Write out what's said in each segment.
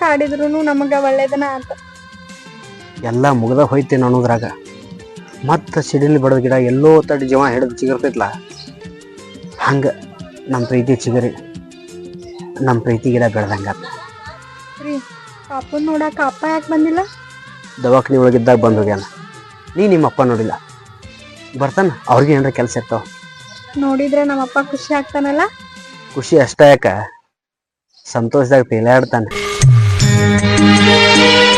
ಕಾಡಿದ್ರು ನಮಗ ಒಳ್ಳೇದನ ಅಂತ. ಎಲ್ಲ ಮುಗ್ದ ಹೋಯ್ತೇನೆ ಅನ್ನೋದ್ರಾಗ ಮತ್ತೆ ಸಿಡಿಲಿ ಬಡದ ಗಿಡ ಎಲ್ಲೋ ತಡಿ ಜೀವ ಹಿಡಿದು ಚಿಗರ್ತೈತ್ಲ? ಹಂಗೆ ನಮ್ಮ ಪ್ರೀತಿ ಚಿಗರಿ ನಮ್ಮ ಪ್ರೀತಿ ಗಿಡ ಬೆಳ್ದಂಗ ರೀ ಅಪ್ಪನ ನೋಡಾಕ ಅಪ್ಪ ಯಾಕೆ ಬಂದಿಲ್ಲ? ದವಾಖಾನಿ ಒಳಗಿದ್ದಾಗ ಬಂದು ಹೋಗ್ಯಾನ. ನೀ ನಿಮ್ಮ ಅಪ್ಪ ನೋಡಿಲ್ಲ? ಬರ್ತಾನ? ಅವ್ರಿಗೆ ಏನಾರ ಕೆಲಸ ಇರ್ತಾವ? ನೋಡಿದ್ರೆ ನಮ್ಮಪ್ಪ ಖುಷಿ ಆಗ್ತಾನಲ್ಲ? ಖುಷಿ ಅಷ್ಟ ಯಾಕ? ಸಂತೋಷದಾಗ ತೇಲಾಡ್ತಾನೆ. Música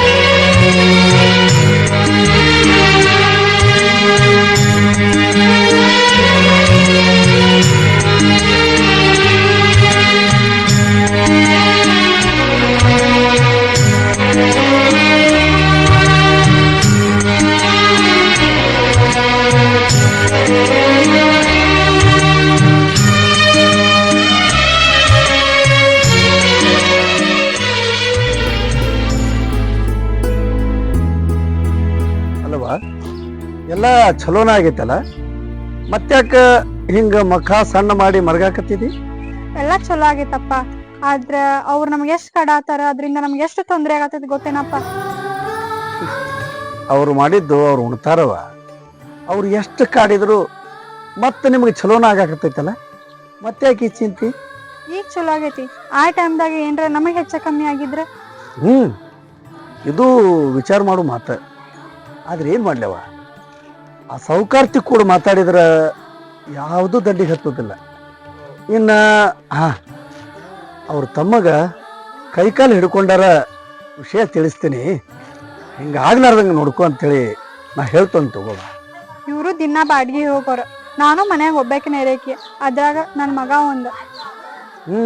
ಚಲೋನ ಆಗೈತಲ್ಲ? ಮತ್ತ್ಯಾಕ ಹಿಂಗ ಮಖ ಸಣ್ಣ ಮಾಡಿ ಮರಗಾಕತ್ತಿದಿ? ಎಲ್ಲ ಚಲೋ ಆಗೈತಪ್ಪ. ಆದ್ರ ಅವ್ರು ನಮ್ಗೆ ಎಷ್ಟ್ ಕಡಾತಾರ ಅದರಿಂದ ನಮ್ಗೆ ಎಷ್ಟು ತೊಂದ್ರೆ ಆಗತ್ತದ ಗೊತ್ತೇನಪ್ಪ? ಅವ್ರು ಮಾಡಿದ್ದು ಅವ್ರು ಉಣ್ತಾರವ. ಅವ್ರು ಎಷ್ಟು ಕಾಡಿದ್ರು ಮತ್ತೆ ನಿಮ್ಗೆ ಚಲೋನ ಆಗಾಕತ್ತೈತಲ್ಲ? ಮತ್ತ್ಯಾಕೆ ಈ ಚಿಂತಿ? ಈಗ ಚಲೋ ಆಗೈತಿ. ಆ ಟೈಮ್ದಾಗ ಏನ್ರ ನಮಗೆ ಹೆಚ್ಚ ಕಮ್ಮಿ ಆಗಿದ್ರೆ? ಹ್ಮ್. ಇದು ವಿಚಾರ ಮಾಡು ಮಾತ. ಆದ್ರೆ ಏನ್ ಮಾಡ್ಲವ? ಆ ಸೌಕಾರ್ತಿ ಕೂಡ ಮಾತಾಡಿದ್ರೆ ಯಾವುದು ದಂಡಿಗೆ ಹತ್ತೋದಿಲ್ಲ. ಇನ್ನ ಹಾಂ ಅವ್ರ ತಮ್ಮಗ ಕೈಕಾಲು ಹಿಡ್ಕೊಂಡಾರ ವಿಷಯ ತಿಳಿಸ್ತೀನಿ. ಹಿಂಗೆ ಆಗ್ಲಾರ್ದಂಗೆ ನೋಡ್ಕೊ ಅಂತೇಳಿ ನಾ ಹೇಳ್ತೇನೆ ತಗೋ ಇವರು ದಿನ ಬಾಡಿಗೆ ಹೋಗೋರು. ನಾನು ಮನ್ಯಾಗ ಒಬ್ಬಾಕಿನ ಇರೇಕಿ ಅದ್ರಾಗ ನನ್ನ ಮಗ ಒಂದು. ಹ್ಞೂ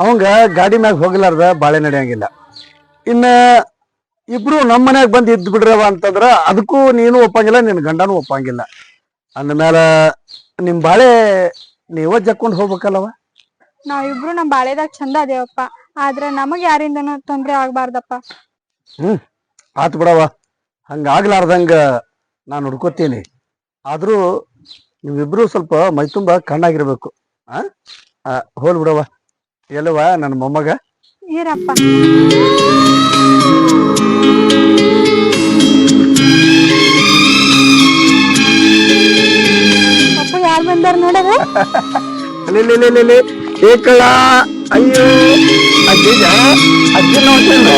ಅವಂಗ ಗಾಡಿ ಮ್ಯಾಗ ಹೋಗ್ಲಾರ್ದ ಬಾಳೆ ನಡೆಯಂಗಿಲ್ಲ. ಇನ್ನ ಇಬ್ರು ನಮ್ಮ ಮನ್ಯಾಗ ಬಂದ್ ಇದ್ ಬಿಡ್ರವ ಅಂತಂದ್ರ ಅದಕ್ಕೂ ನೀನು ಒಪ್ಪಂಗಿಲ್ಲ ನಿನ್ ಗಂಡನೂ ಒಪ್ಪಂಗಿಲ್ಲ. ಅಂದಮೇಲೆ ನಿಮ್ ಬಾಳೆ ನೀವ ಜಕ್ಕೊಂಡ್ ಹೋಗ್ಬೇಕಲ್ಲವ? ನಾವಿಬ್ರು ನಮ್ ಬಾಳೆದಾಗ ಚಂದ ಅದೇವಪ್ಪ ಆದ್ರ ನಮಗ್ ಯಾರಿಂದನೂ ತೊಂದ್ರೆ ಆಗ್ಬಾರ್ದಪ್ಪ. ಆತ್ ಬಿಡವ ಹಂಗ ಆಗ್ಲಾರ್ದಂಗ ನಾನು ಹುಡ್ಕೋತೀನಿ. ಆದ್ರೂ ನೀವಿಬ್ರು ಸ್ವಲ್ಪ ಮೈತುಂಬ ಕಣ್ಣಾಗಿರ್ಬೇಕು. ಆ ಆ, ಹೋಲ್ ಬಿಡವ ಎಲ್ಲವ ನನ್ನ ಮೊಮ್ಮಗ? ಏರಪ್ಪ ಯಾರ್ ಬಂದಾರ ನೋಡದ ಏಕಳ ಅಯ್ಯೋ. ಅಜ್ಜಿಜ ಅಜ್ಜಿ ನೋಡ್ತೇನೆ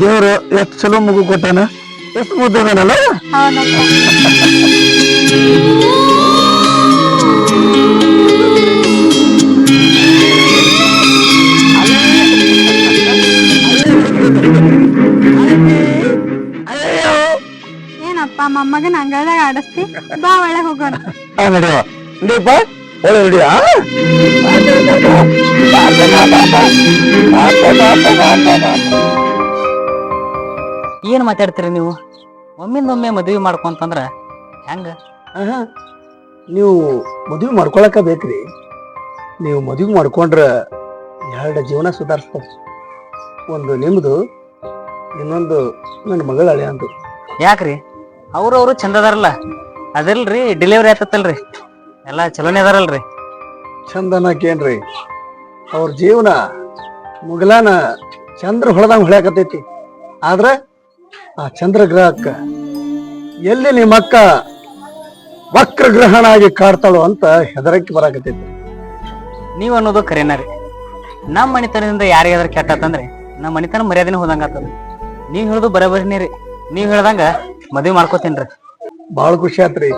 ದೇವ್ರು ಎಷ್ಟು ಚಲೋ ಮಗು ಕೊಟ್ಟಾನ? ಎಷ್ಟು ಮುದ್ದನಲ್ಲ ಏನಪ್ಪ ಮೊಮ್ಮಗನ ಅಂಗಳದಾಗ ಆಡಸ್ತಿ ಬಾ ಒಳಗ್ ಹೋಗೋಣ. ಆ ನಡೆಯುವ ನಡಿಯಪ್ಪ ಒಳ್ಳೆ ನಡಿಯ ಏನ್ ಮಾತಾಡ್ತೀರಿ ನೀವು? ಒಮ್ಮಿಂದೊಮ್ಮೆ ಮದ್ವಿ ಮಾಡ್ಕೊಂತಂದ್ರ ಹೆಂಗ? ನೀವು ಮದುವೆ ಮಾಡ್ಕೊಳಕ ಬೇಕ್ರಿ. ನೀವು ಮದುವೆ ಮಾಡ್ಕೊಂಡ್ರ ಎರಡು ಜೀವನ ಸುಧಾರಿಸ್ತಾರೆ ಒಂದು ನಿಮ್ದು ಇನ್ನೊಂದು ನನ್ನ ಮಗಳ ಹಳೆ ಅಂದು ಯಾಕ್ರಿ? ಅವ್ರವ್ರು ಚಂದ ಅದಾರಲ್ಲ ಅದಲ್ರಿ ಡೆಲಿವರಿ ಆತತ್ತಲ್ರಿ. ಎಲ್ಲ ಚಲೋನೇ ಅದಾರಲ್ರಿ. ಚಂದನಕೇನ್ರಿ ಅವ್ರ ಜೀವನ ಮುಗಲಾನ ಚಂದ್ರ ಹೊಳದಂಗ ಹೊಳ್ಯಾಕತೈತಿ ಆದ್ರ ಆ ಚಂದ್ರ ಗ್ರಹಕ್ಕ ಎಲ್ಲಿ ನಿಮ್ಮ ಅಕ್ಕ ವಕ್ರ ಗ್ರಹಣ ಆಗಿ ಕಾಡ್ತಾಳೋ ಅಂತ ಹೆದರಕ್ಕೆ ಬರಾಕತೈತಿ ನೀವ್ ಅನ್ನೋದು ಖರೇನ ರೀ. ನಮ್ಮ ಮಣಿತನದಿಂದ ಯಾರಿಗಾದ್ರ ಕೆಟ್ಟತ್ತಂದ್ರೆ ನಮ್ಮ ಮಣಿತನ ಮರ್ಯಾದೆನೇ ಹೋದಂಗ ಆತದ ನೀವ್ ಹೇಳುದು ಬರಬರಿನೇ ರೀ. ನೀವ್ ಹೇಳ್ದಂಗ ಮದ್ವಿ ಮಾಡ್ಕೋತೀನ್ರಿ ಬಹಳ ಖುಷಿ ಆತ್ರಿ.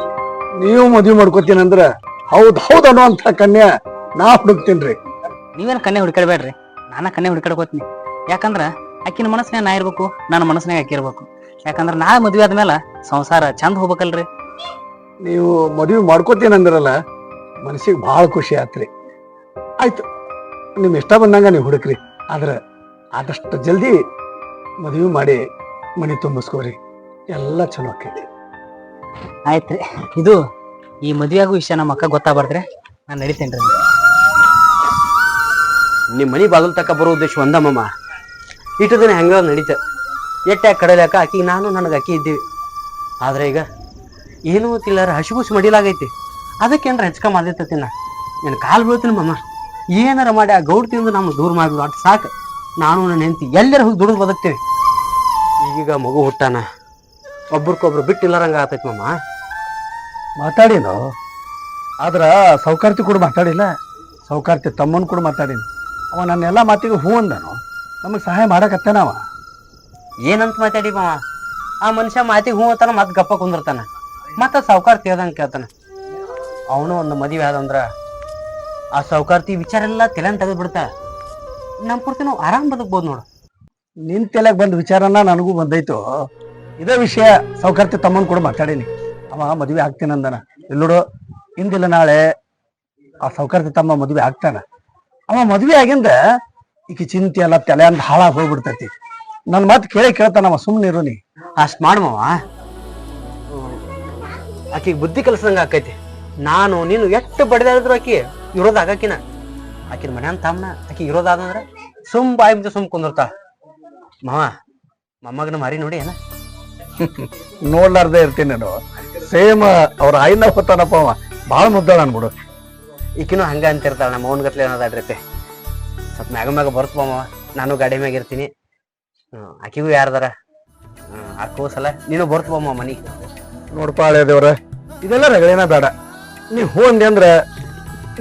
ನೀವು ಮದ್ವಿ ಮಾಡ್ಕೋತೀನಂದ್ರ ಹೌದ್ ಹೌದ್ ಅನ್ನುವಂತ ಕನ್ಯಾ ನಾ ಹುಡುಕ್ತೀನ್ರಿ ನೀವೇನ್ ಕನ್ನೆ ಹುಡ್ಕಾಡ್ಬೇಡ್ರಿ ನಾನ ಕನ್ನೆ ಹುಡ್ಕಾಡ್ಕೋತೀನಿ ಯಾಕಂದ್ರ ಆಕಿನ ಮನಸ್ಸಿನಾಗ ನಾ ಇರ್ಬೇಕು ನನ್ನ ಮನಸ್ಸಿನಾಗ ಆಕಿ ಇರ್ಬೇಕು. ಯಾಕಂದ್ರ ನಾ ಮದ್ವೆ ಆದ್ಮೇಲೆ ಸಂಸಾರ ಚಂದ ಹೋಗ್ಬೇಕಲ್ರಿ. ನೀವು ಮದ್ವಿ ಮಾಡ್ಕೋತೀನಂದ್ರಲ್ಲ ಮನಸ್ಸಿಗೆ ಬಹಳ ಖುಷಿ ಆತ್ರಿ. ಆಯ್ತು ನಿಮ್ ಇಷ್ಟ ಬಂದಂಗ ನೀವು ಹುಡುಕ್ರಿ. ಆದ್ರ ಆದಷ್ಟು ಜಲ್ದಿ ಮದುವೆ ಮಾಡಿ ಮನೆ ತುಂಬಿಸ್ಕೋರಿ. ಎಲ್ಲ ಚಲೋ ಆಕೈತಿ. ಆಯ್ತ್ರಿ ಇದು ಈ ಮದ್ವೆ ಆಗೋ ವಿಷಯ ನಮ್ಮ ಅಕ್ಕ ಗೊತ್ತಾಗ್ಬಾರ್ದ್ರೆ. ನಾನು ನಡಿತೇನ್ರಿ ನಿಮ್ಮ ಮನೆ ಬಾಗಿಲು ತಕ್ಕ ಬರೋ ಉದ್ದೇಶ ಒಂದಮ್ಮಮ್ಮ ಇಟ್ಟು ದಿನ ಹೆಂಗ ನಡೀತ? ಎಟ್ಟೆ ಕಡಲಾಕ ಆಕಿಗೆ ನಾನು ನನಗೆ ಅಕ್ಕಿ ಇದ್ದೀವಿ. ಆದ್ರೆ ಈಗ ಏನೂ ಗೊತ್ತಿಲ್ಲಾರ ಹಸಿಗುಸಿ ಮಡಿಲಾಗೈತಿ ಅದಕ್ಕೇನ್ರ ಹೆಚ್ಕ ಮಾಡಿರ್ತೈತಿ ನಾ. నేను ಕಾಲು ಬೀಳ್ತೀನಿ ಮಮ್ಮ ಏನಾರ ಮಾಡಿ ಆ ಗೌಡ್ ತಿಂದು ನಮ್ಮ ದೂರ ಮಾಡ್ಬೋದು ಅಟ್ ಸಾಕು. ನಾನು ನನ್ನ ಹೆಂಡತಿ ಎಲ್ಲರ ಹೋಗಿ ದುಡಿದು ಬದುಕ್ತೀವಿ. ಈಗೀಗ ಮಗು ಹುಟ್ಟಾನ. ಒಬ್ರಿಗೊಬ್ರು ಬಿಟ್ಟಿಲ್ಲಾರಂಗ ಆತೈತಿ ಮಮ್ಮ ಮಾತಾಡಿನು? ಆದ್ರ ಸೌಕಾರ್ತಿ ಕೂಡ ಮಾತಾಡಿಲ್ಲ. ಸೌಕಾರ್ತಿ ತಮ್ಮನ ಕೂಡ ಮಾತಾಡೀನಿ. ಅವ ನನ್ನೆಲ್ಲ ಮಾತಿಗೆ ಹೂ ಅಂದನು. ನಮಗೆ ಸಹಾಯ ಮಾಡಕತ್ತೇನ ಅವ. ಏನಂತ ಮಾತಾಡಿ ಮಾವ ಆ ಮನುಷ್ಯ ಮಾತಿಗೆ ಹೂ ಅಂತಾನ ಮತ್ತೆ ಗಪ್ಪ ಕುಂದಿರ್ತಾನ. ಮತ್ತೆ ಸೌಕಾರ್ತಿ ತಿಳ್ದಂಗೆ ಕೇಳ್ತಾನ. ಅವನು ಒಂದು ಮದುವೆ ಆದಂದ್ರ ಆ ಸಾವುಕಾರ್ತಿ ವಿಚಾರ ಎಲ್ಲ ತಲೆನ ತೆಗೆದು ಬಿಡ್ತಾ ನಮ್ಮ ಪೂರ್ತಿ ನಾವು ಆರಾಮ್ ಬದುಕ್ಬೋದು ನೋಡು. ನಿನ್ ತಲೆಗೆ ಬಂದ ವಿಚಾರನ ನನಗೂ ಬಂದೈತು? ಇದೇ ವಿಷಯ ಸೌಕರ್ತಿ ತಮ್ಮನ್ ಕೂಡ ಮಾತಾಡೀನಿ. ಅವ ಮದುವೆ ಆಗ್ತೀನಿ ಅಂದನ. ಎಲ್ಲೋ ಇಂದಿಲ್ಲ ನಾಳೆ ಆ ಸೌಕರ್ತಿ ತಮ್ಮ ಮದುವೆ ಆಗ್ತಾನ. ಅವ ಮದುವೆ ಆಗಿಂದ ಈಕಿ ಚಿಂತೆ ಎಲ್ಲ ತಲೆ ಅಂತ ಹಾಳಾಗಿ ಹೋಗ್ಬಿಡ್ತೈತಿ. ನನ್ನ ಮಾತು ಕೇಳಿ ಕೇಳ್ತಾನವ ಸುಮ್ಮನೆ ಇರು ನೀ. ಅಷ್ಟ್ ಮಾಡುವ ಮಾವ. ಆಕಿಗೆ ಬುದ್ಧಿ ಕಲಿಸ್ದಂಗ ಆಕೈತಿ. ನಾನು, ನೀನು ಎಷ್ಟು ಬಡಿದಾಡಿದ್ರು ಆಕಿ ಇರೋದು ಆಗಾಕಿನ. ಆಕಿನ ಮನೆ ಅಂತ ತಮ್ಮನ ಆಕಿ ಇರೋದಾದಂದ್ರ ಸುಮ್ ಬಾಯಿ ಮುಂದೆ ಸುಮ್ ಕುಂದಿರ್ತಾಳ. ಮಾವ, ಮೊಮ್ಮಗನ ಮಾರಿ ನೋಡಿ ಏನ? ನೋಡ್ಲಾರ್ದೆ ಇರ್ತೀನಿ ನಾನು. ಸೇಮ್ ಅವ್ರ ಆಯ್ನ ಹೋತಾನಪ್ಪ ಅವ. ಭಾಳ ಮುದ್ದಾಳ ಅನ್ಬಿಡು. ಈಕಿನೂ ಹಂಗ ಅಂತಿರ್ತಾಳ ನಮ್ಮ ಅವನ ಗತ್ಲೆ ಅನ್ನೋದಾಡ್ರತೆ ಸ್ವಲ್ಪ ಮ್ಯಾಗ ಮ್ಯಾಗ ಬರ್ತಪ್ಪ ನಾನು ಗಾಡಿ ಮ್ಯಾಗ ಇರ್ತೀನಿ. ಆಕಿಗೂ ಯಾರ್ದಾರ? ಆಕೂ ಸಲ ನೀನು ಬರ್ತಪ್ಪ ಮನಿ ನೋಡಪ್ಪ ಹಳೆ ದೇವ್ರ ಇದೆಲ್ಲ ರಗಳೇನ ಬೇಡ. ನೀವು ಹೂ ಅಂದ್ರೆ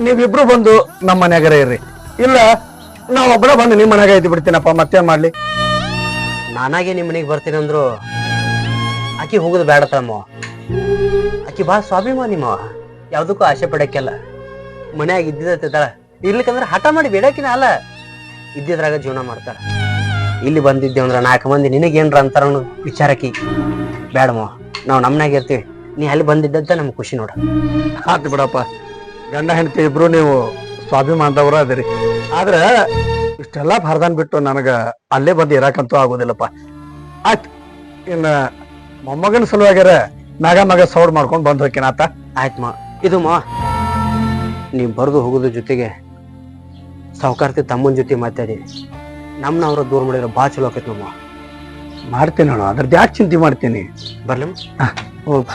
ನೀವಿಬ್ರು ಬಂದು ನಮ್ಮ ಮನ್ಯಾಗರ ಇರ್ರಿ. ಇಲ್ಲ ನಾವೊಬ್ಬರ ಬಂದು ನಿಮ್ಮ ಮನೆಯಾಗ ಐತಿ ಬಿಡ್ತೀನಪ್ಪ ಮತ್ತೇನ್ ಮಾಡ್ಲಿ? ನಾನಾಗೆ ನಿಮ್ಮ ಮನೆಗೆ ಬರ್ತೀನಿ ಅಂದ್ರು ಆಕಿ ಹೋಗೋದು ಬೇಡ ತಮ್ಮ ಆಕಿ ಬಾ ಸ್ವಾಭಿಮಾನಿ ಮಾವ. ಯಾವ್ದಕ್ಕೂ ಆಸೆ ಪಡಕ್ಕೆಲ್ಲ. ಮನ್ಯಾಗ ಇದ್ದಿದ್ದಳ ಇರ್ಲಿಕ್ಕಂದ್ರ ಹಠ ಮಾಡಿ ಬೇಡಕಿನ ಅಲ್ಲ. ಇದ್ದಿದ್ರಾಗ ಜೀವನ ಮಾಡ್ತಾಳ. ಇಲ್ಲಿ ಬಂದಿದ್ದೆ ಅಂದ್ರ ನಾಲ್ಕು ಮಂದಿ ನಿನಗೇನ್ರ ಅಂತಾರ ವಿಚಾರಕ್ಕಿ. ಬೇಡ ಮಾವ. ನಾವು ನಮ್ಮನ್ಯಾಗ ಇರ್ತೀವಿ. ನೀ ಅಲ್ಲಿ ಬಂದಿದ್ದಂತ ನಮ್ಗೆ ಖುಷಿ ನೋಡ. ಆತು ಬಿಡಪ್ಪ. ಗಂಡ, ಹೆಂಡತಿ ಇಬ್ರು ನೀವು ಸ್ವಾಭಿಮಾನದವ್ರ ಅದಿರಿ. ಆದ್ರೆ ಇಷ್ಟೆಲ್ಲಾ ಭಾರದಾನ್ ಬಿಟ್ಟು ನನಗ ಅಲ್ಲೇ ಬಂದು ಇರಾಕಂತೂ ಆಗೋದಿಲ್ಲಪ್ಪ. ಆಯ್ತು. ಇನ್ನ ಮೊಮ್ಮಗನ ಸಲುವಾಗ್ಯಾರ ನಾಗ ಮಗ ಸೌಡ್ ಮಾಡ್ಕೊಂಡ್ ಬಂದ್ ಆಯ್ತಮ್ಮ ಆಯ್ತು ಮಾ ಇದು ಮಾ. ನೀವು ಬರೆದು ಹೋಗೋದ್ರ ಜೊತೆಗೆ ಸಾವುಕಾರ್ತಿ ತಮ್ಮನ ಜೊತೆ ಮಾತಾಡಿ. ನಮ್ಮನ್ನ ಅವ್ರ ದೂರ ಮಾಡಿದ್ರೆ ಭಾಳ ಚಲೋ ಆಕೈತಿ ನಮ್ಮ ಮಾಡ್ತೀನಿ ನಾನು ಅದ್ರದ್ದು ಯಾಕೆ ಚಿಂತೆ ಮಾಡ್ತೀನಿ? ಬರ್ಲಿ ಹೋಗ್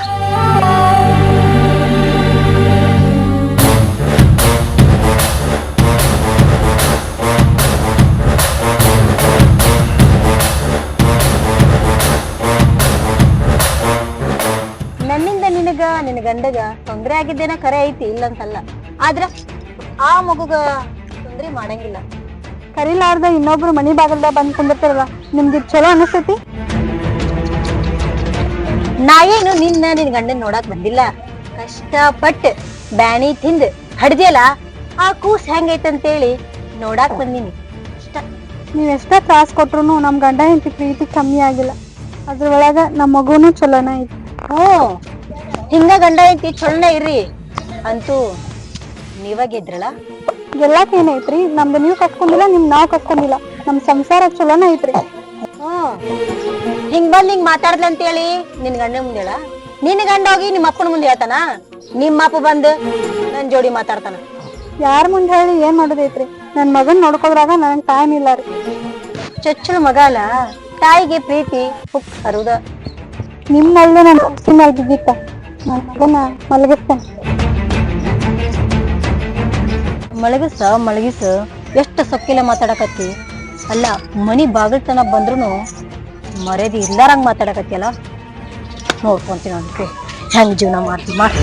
ಗಂಡಗ ತೊಂದ್ರೆ ಆಗಿದ್ದೇನ ಕರೆ ಐತಿ ಇಲ್ಲಂತಲ್ಲ. ಆದ್ರ ಆ ಮಗುಗ ತೊಂದ್ರೆ ಮಾಡಂಗಿಲ್ಲ. ಕರಿಲಾರ್ದ ಇನ್ನೊಬ್ರು ಮನಿ ಬಾಗಲ್ದಾಗ ಬಂದ್ ಕುಂದಿರ್ತಾರಲ್ಲ ನಿಮ್ಗೆ ಚಲೋ ಅನಿಸ್ತೈತಿ? ನಾ ಏನು ನಿನ್ನ ನಿನ್ ಗಂಡನ್ ನೋಡಾಕ್ ಬಂದಿಲ್ಲ. ಕಷ್ಟಪಟ್ಟ ಬ್ಯಾಣಿ ತಿಂದ್ ಹಡ್ದಿಯಲ್ಲ ಆ ಕೂಸ್ ಹೆಂಗೈತಂತೇಳಿ ನೋಡಾಕ್ ಬಂದಿನಿ. ಅಷ್ಟ. ನೀವ್ ಎಷ್ಟೇ ತ್ರಾಸ್ ಕೊಟ್ರು ನಮ್ ಗಂಡ ಹೆಂಡತಿ ಪ್ರೀತಿ ಕಮ್ಮಿ ಆಗಿಲ್ಲ. ಅದ್ರ ಒಳಗ ನಮ್ ಮಗುನು ಚಲೋನ ಐತಿ. ಹ್ಞೂ ಹಿಂಗ ಗಂಡ ಐತಿ ಚೊಳ್ಳೆ ಇರ್ರಿ ಅಂತೂ ನೀವಾಗಿದ್ರಲ್ಲ? ಗೆದ್ರಲ್ಲ ಗೆಲ್ಲಾಕ್ ಏನೈತ್ರಿ ನಮ್ದು ನೀವ್ ಕಟ್ಕೊಂಡಿಲ್ಲ ನಿಮ್ ನಾವ್ ಕಟ್ಕೊಂಡಿಲ್ಲ. ನಮ್ ಸಂಸಾರ ಚಲೋನ ಐತ್ರಿ. ಹ್ಮ್ ಹಿಂಗ್ ಬಂದ್ ಹಿಂಗ್ ಮಾತಾಡ್ದ ಅಂತೇಳಿ ನಿನ್ ಗಂಡ ಮುಂದೆ ಹೇಳ ನಿನ್ ಗಂಡ ಹೋಗಿ ನಿಮ್ಮ ಅಪ್ಪನ ಮುಂದೆ ಹೇಳ್ತಾನ? ನಿಮ್ಮ ಅಪ್ಪ ಬಂದು ನನ್ ಜೋಡಿ ಮಾತಾಡ್ತಾನ? ಯಾರ ಮುಂದೆ ಹೇಳಿ ಏನ್ ಮಾಡೋದೈತ್ರಿ? ನನ್ ಮಗನ್ ನೋಡ್ಕೊದ್ರಾಗ ನನಗ್ ಟೈಮ್ ಇಲ್ಲ ರೀ. ಚೊಚ್ಚಲ ಮಗ ಅಲ್ಲ? ತಾಯಿಗೆ ಪ್ರೀತಿ ಹುಕ್ ಹರುದ ನಿಮ್ಮಲ್ಲೇ ನನ್ ಖುಷಿ ಮಲ್ಗಿದ್ದಿತ್ತ ನನ್ ಮಗನ ಮಳಗಿಸ ಮಳಗಿಸ ಎಷ್ಟ ಸೊಕ್ಕಿಲ್ಲ ಮಾತಾಡಕತ್ತಿ? ಅಲ್ಲ, ಮನಿ ಬಾಗಿಲ್ ತನಕ ಬಂದ್ರು ಮರ್ಯಾದೆ ಇಲ್ಲಾರಂಗ್ ಮಾತಾಡಕತ್ತಿಯಲ್ಲ ನೋಡ್ಕೊಂತೀನಿ ಅಂತ ಹೆಂಗ್ ಜೀವನ ಮಾಡ್ತಿ, ಮಾಡ್.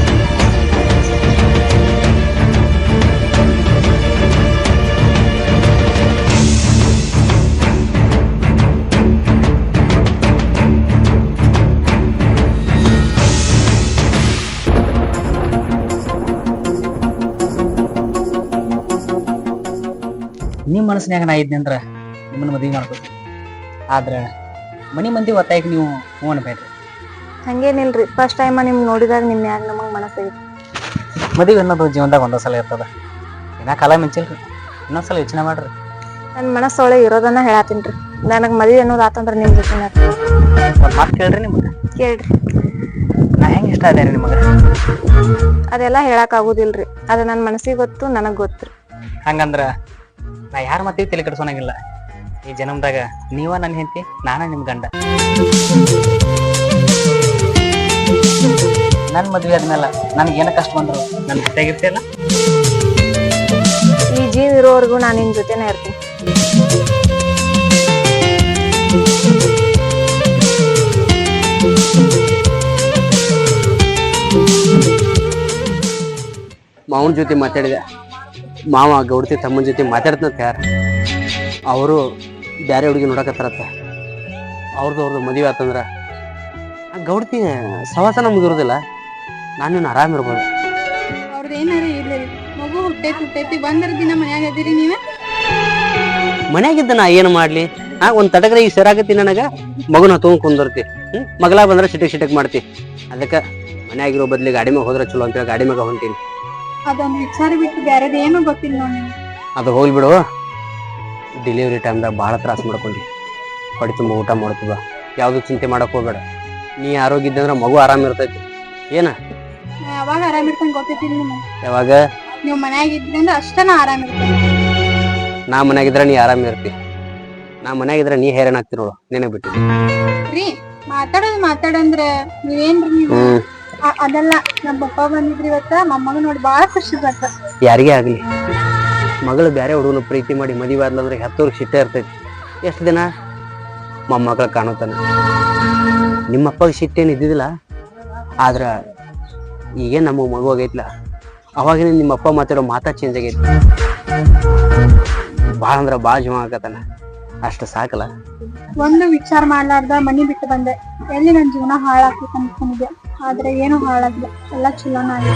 ಮನಸ್ಸಿನಾಗ ನಾ ಇದ್ನಿ ಅಂದ್ರ ನಿಮ್ಮನ್ನ ಮದುವೆ ಮಾಡ್ಕೋತೀನಿ ಆದ್ರ ಮನಿ ಮಂದಿ ಒತ್ತಾಯಕ್ಕೆ ನೀವು ಹ್ಞೂ ಅನ್ಬೇಡ್ರಿ ಹಂಗೇನಿಲ್ರಿ ಫಸ್ಟ್ ಟೈಮ್ ನಿಮ್ ನೋಡಿದಾಗ ನಿಮ್ ಯಾರು ನಮಗ್ ಮನಸ್ಸಾಗಿತ್ತು ಮದುವೆ ಅನ್ನೋದು ಜೀವನದಾಗ ಒಂದೊಂದು ಸಲ ಇರ್ತದ. ಇನ್ನ ಕಾಲ ಮಿಂಚಿಲ್ರಿ ಇನ್ನೊಂದ್ಸಲ ಯೋಚನೆ ಮಾಡ್ರಿ. ಮನಸ್ಸು ಮನಸ್ಸೊಳಗೆ ಇರೋದನ್ನ ಹೇಳತ್ತೀನ್ರಿ ನನಗ್ ಮದ್ವೆ ಅನ್ನೋದು ಆತಂದ್ರೆ ನಿಮ್ ಜೊತೆ ಒಂದ್ ಮಾತು ಕೇಳ್ರಿ ನಿಮ್ಗೆ. ಕೇಳ್ರಿ. ನಾ ಹೆಂಗ್ ಇಷ್ಟ ಅದೇ ನಿಮಗೆ? ಅದೆಲ್ಲ ಹೇಳಕ್ ಆಗುದಿಲ್ರಿ. ಅದ ನನ್ ಮನಸ್ಸಿಗೆ ಗೊತ್ತು ನನಗ್ ಗೊತ್ತು ಹಂಗಂದ್ರ ನಾ ಯಾರ ಮತ್ತೆ ತಲೆ ಕೆಡ್ಸೋನಾಗಿಲ್ಲ. ಈ ಜನ್ಮದಾಗ ನೀವ ನನ್ನ ಹೆಂಡತಿ ನಾನ ನಿಮ್ ಗಂಡ. ನನ್ ಮದ್ವೆ ಆದ್ಮೇಲೆ ನನ್ಗೆ ಏನ ಕಷ್ಟ ಬಂದ್ರು? ನನ್ ಜೊತೆಗಿರ್ತಿಯಲ್ಲ ಈ ಜೀವ ಇರೋವರೆಗೂ ನಾನು ನಿನ್ ಜೊತೆನೇ ಇರ್ತೀನಿ. ಮಾವನ ಜೊತೆ ಮಾತಾಡಿದೆ. ಮಾವ ಗೌಡತಿ ತಮ್ಮನ ಜೊತೆ ಮಾತಾಡ್ತಂತ ಯಾರ ಅವರು ಬೇರೆ ಹುಡುಗಿ ನೋಡಕತ್ತಾರತ್ತ. ಅವ್ರದ್ದು ಅವ್ರದ್ದು ಮದುವೆ ಆತಂದ್ರೆ. ಗೌಡತಿ ಸವಾಸ ನಮ್ಗೆ ಇರೋದಿಲ್ಲ ನಾನು ಆರಾಮ್ ಇರ್ಬೋದು. ಅವ್ರದ್ದು ಏನಾರ ಇರ್ಲಿ ಮಗು ಹುಟ್ಟೈತಿ ಹುಟ್ಟೈತಿ ಬಂದ್ರ ದಿನ ಮನ್ಯಾಗ ಅದೀರಿ ನೀವ? ಮನ್ಯಾಗಿದ್ದ ನಾ ಏನು ಮಾಡ್ಲಿ? ಆ ಒಂದು ತಟಗ್ರೆ ಈಗ ಸರಾಗತಿ ನನಗ ಮಗುನ ತೊಗೊಂಡು ಕುಂದಿರ್ತಿ. ಹ್ಞೂ ಮಗಳ ಬಂದ್ರೆ ಸಿಟಕ್ ಸಿಟಕ್ ಮಾಡ್ತಿ. ಅದಕ್ಕೆ ಮನೆಯಾಗಿರೋ ಬದ್ಲಿ ಗಾಡಿ ಮ್ಯಾಗ ಹೋದ್ರೆ ಚಲೋ ಅಂತೇಳಿ ಗಾಡಿ ಮ್ಯಾಗ ಹೊಂಟೀನಿ. ಅದೊಂದು ವಿಚಾರ ಬಿಟ್ಟು ಬೇರೆ ಏನು ಗೊತ್ತಿಲ್ಲ ನೋಡಿ ಅದು ಹೋಗ್ಲಿ ಬಿಡು. ಡೆಲಿವರಿ ಟೈಮ್ದಾಗ ಭಾಳ ತ್ರಾಸ ಮಾಡ್ಕೊಂಡಿ. ಹೊಡಿ ತುಂಬ ಊಟ ಮಾಡ್ತೀವ ಯಾವುದು ಚಿಂತೆ ಮಾಡಕ್ ಹೋಗ್ಬೇಡ. ನೀ ಆರೋಗ್ಯ ಇದ್ದಂದ್ರೆ ಮಗು ಆರಾಮ ಇರ್ತೈತಿ. ಏನ? ನಾ ಯಾವಾಗ ಆರಾಮ ಇರ್ತಂಗೆ ಗೊತ್ತೈತಿ ನಿಮ್ಗೆ. ಯಾವಾಗ? ನೀವು ಮನ್ಯಾಗ ಇದ್ರಿ ಅಂದ್ರೆ ಅಷ್ಟ ನಾ ಆರಾಮ್ ಇರ್ತೀನಿ. ನಾ ಮನ್ಯಾಗಿದ್ರೆ ನೀ ಆರಾಮ ಇರ್ತಿ. ನಾ ಮನ್ಯಾಗಿದ್ರೆ ನೀ ಹೈರಾಣ ಆಗ್ತಿ ನೋಡು. ನೆನಪು ಬಿಟ್ಟು ರೀ ಮಾತಾಡೋದು ಮಾತಾಡಂದ್ರೆ ನೀವೇನ್ರಿ ನೀವು? ಹ್ಮ್. ಅದಲ್ಲ ನಮ್ಮ ಪಪ್ಪ ಬಂದಿದ್ರಿ ಇವತ್ತ. ಮೊಮ್ಮಗ ನೋಡಿ ಬಾಳ ಖುಷಿ ಬತ್ತ ಯಾರಿಗೇ ಆಗ್ಲಿ? ಮಗಳು ಬೇರೆ ಹುಡುಗನ ಪ್ರೀತಿ ಮಾಡಿ ಮದುವೆ ಆದ್ಲಂದ್ರೆ ವರ್ಷ ಸಿಟ್ಟ ಇರ್ತೈತಿ. ಎಷ್ಟು ದಿನ? ಮೊಮ್ಮಗಳ ಕಾಣುತ್ತಾನೆ ನಿಮ್ಮ ಅಪ್ಪಗೆ ಸಿಟ್ಟೇನು ಇದ್ದಿದ್ದಿಲ್ಲ? ಆದ್ರ ಈಗೇನು ನಮ್ಮ ಮಗು ಆಗೈತ್ಲ? ಅವಾಗಿನ ನಿಮ್ಮ ಅಪ್ಪ ಮಾತಾಡೋ ಮಾತಾ ಚೇಂಜ್ ಆಗೈತಿ ಭಾಳ ಅಂದ್ರೆ ಭಾಳ ಜಮ ಆಗತ್ತಾನ. ಅಷ್ಟು ಸಾಕಲ್ಲ? ಒಂದು ವಿಚಾರ ಮಾಡ್ಲಾರ್ದ ಮನಿ ಬಿಟ್ಟು ಬಂದೆ. ಎಲ್ಲಿ ನನ್ನ ಜೀವನ ಹಾಳಾಗ್ತೈತೆ ಅನ್ಕೊಂಡಿದ್ದೆ. ಆದ್ರೆ ಏನು ಹಾಳಾಗಿಲ್ಲ. ಎಲ್ಲ ಚಲೋನ ಆಗಿದೆ.